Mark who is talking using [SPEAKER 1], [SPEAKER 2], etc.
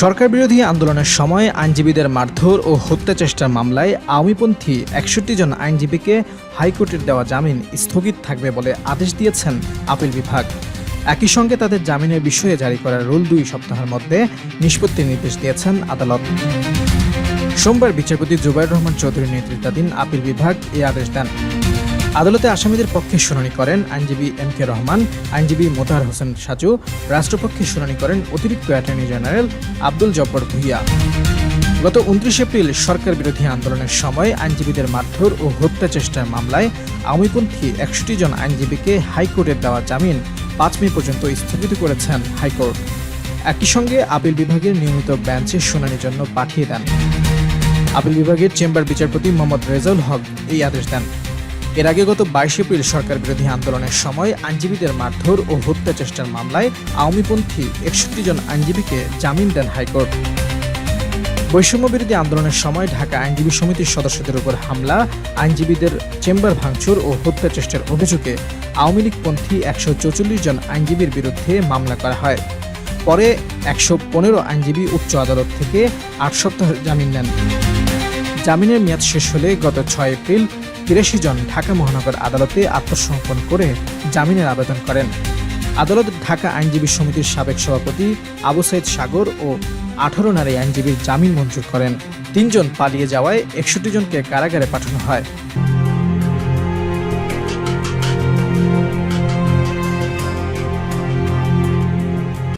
[SPEAKER 1] সরকার বিরোধী আন্দোলনের সময় আইনজীবীদের মারধর ও হত্যা চেষ্টার মামলায় আওয়ামীপন্থী একষট্টি জন আইনজীবীকে হাইকোর্টের দেওয়া জামিন স্থগিত থাকবে বলে আদেশ দিয়েছেন আপিল বিভাগ। একই সঙ্গে তাদের জামিনের বিষয়ে জারি করা রুল দুই সপ্তাহের মধ্যে নিষ্পত্তির নির্দেশ দিয়েছেন আদালত। সোমবার বিচারপতি জুবাইর রহমান চৌধুরীর নেতৃত্বাধীন আপিল বিভাগ এই আদেশ দেন। আদালতে আসামিদের পক্ষে শুনানি করেন আইনজীবী এম কে রহমান, আইনজীবী মোতাহার হোসেন সাজু, রাষ্ট্রপক্ষে শুনানি করেন অতিরিক্ত অ্যাটর্নি জেনারেল আব্দুল জব্বর ভুইয়া। গত উনত্রিশ এপ্রিল সরকার বিরোধী আন্দোলনের সময় আইনজীবীদের মারধর ও হত্যা চেষ্টার মামলায় আওয়ামীপন্থী একষট্টি জন আইনজীবীকে হাইকোর্টের দেওয়া জামিন পাঁচ মে পর্যন্ত স্থগিত করেছেন হাইকোর্ট। একই সঙ্গে আপিল বিভাগের নিয়মিত বেঞ্চে শুনানির জন্য পাঠিয়ে দেন। আপিল বিভাগের চেম্বার বিচারপতি মোহাম্মদ রেজাউল হক এই আদেশ দেন। এর আগে গত বাইশ এপ্রিল সরকার বিরোধী আন্দোলনের সময় আইনজীবীদের মারধর ও হত্যা চেষ্টার মামলায় আওয়ামীপন্থী একষট্টি জন আইনজীবীকে জামিন দেন হাইকোর্ট। বৈষম্য বিরোধী আন্দোলনের সময় ঢাকা আইনজীবী সমিতির সদস্যদের উপর হামলা, আইনজীবীদের চেম্বার ভাঙচুর ও হত্যা চেষ্টার অভিযোগে আওয়ামী লীগপন্থী একশো চৌচল্লিশ জন আইনজীবীর বিরুদ্ধে মামলা করা হয়। পরে একশো পনেরো আইনজীবী উচ্চ আদালত থেকে আট সপ্তাহ জামিন নেন। জামিনের মেয়াদ শেষ হলে গত ছয় এপ্রিল তিরাশি জন ঢাকা মহানগর আদালতে আত্মসমর্পণ করে জামিনের আবেদন করেন। আদালত ঢাকা আইনজীবী সমিতির সাবেক সভাপতি আবু সাইদ সাগর ও আঠারো নারী আইনজীবীর জামিন মঞ্জুর করেন। তিনজন পালিয়ে যাওয়ায় একষট্টি জনকে কারাগারে পাঠানো হয়।